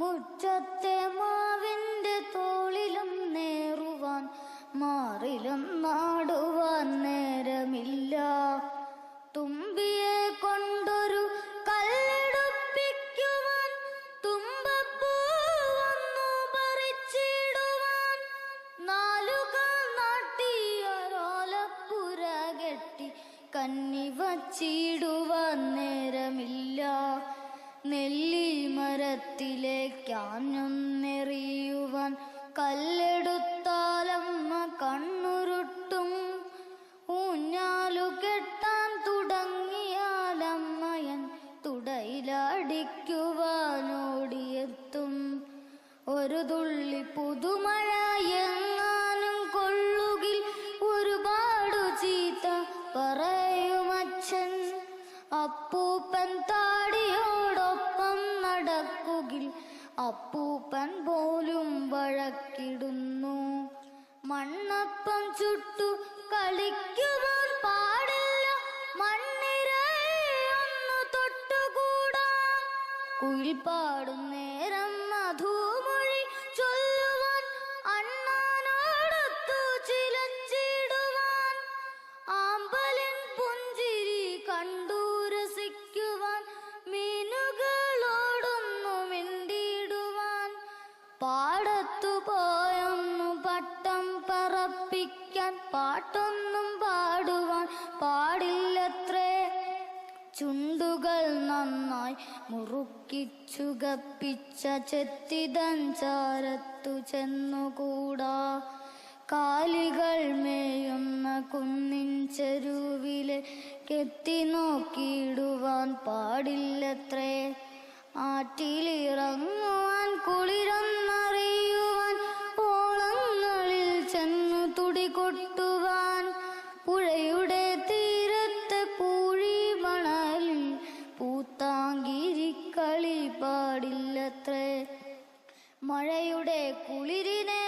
മുറ്റത്തെ മാവിന്റെ തോളിലും നേറുവാൻ മാറിലും നാടുവാൻ നേരമില്ല. തുമ്പിയെ കൊണ്ടൊരു കല്ലെടുപ്പിക്കുവാൻ തുമ്പപ്പൂ വന്നു പറിച്ചിടുവാൻ നാലുകൾ നാട്ടിയൊരോലപ്പുര കെട്ടി കന്നി വച്ചിടുവാൻ നേരമില്ല. നെല്ലി മരത്തിലേക്കാഞ്ഞൊന്നെറിയുവാൻ കല്ലെടുത്താലമ്മ കണ്ണുരുട്ടും. ഊഞ്ഞാലു കെട്ടാൻ തുടങ്ങിയാലമ്മയൻ തുടയിലടിക്കുവാനോടിയെത്തും. ഒരു തുള്ളി പുതുമഴ അപ്പൂപ്പൻ പോലും വഴക്കിടുന്നു. മണ്ണപ്പം ചുട്ടു കളിക്കുവാൻ പാടില്ല. മണ്ണിരയൊന്നു തൊട്ടുകൂടാ. കുയിൽ പാടും നേരം മധുമൊഴി പാടത്തു പോയൊന്നു പട്ടം പറപ്പിക്കാൻ പാട്ടൊന്നും പാടുവാൻ പാടില്ലത്രേ. ചുണ്ടുകൾ നന്നായി മുറുക്കിച്ചുകപ്പിച്ച ചെത്തിതൻ ചാരത്തു ചെന്നുകൂടാ. കാലികൾ മേയുന്ന കുന്നിൻ ചെരുവിലെ കെത്തി നോക്കിയിടുവാൻ പാടില്ലത്രേ. ആറ്റിലിറങ്ങുവാൻ കുളിരൊന്നറിയുവാൻ കൊട്ടുവാൻ പുഴയുടെ തീരത്തെ പൂഴി മണലിൽ പൂത്താങ്കിരിക്കളി പാടില്ലത്രേ. മഴയുടെ കുളിരിനെ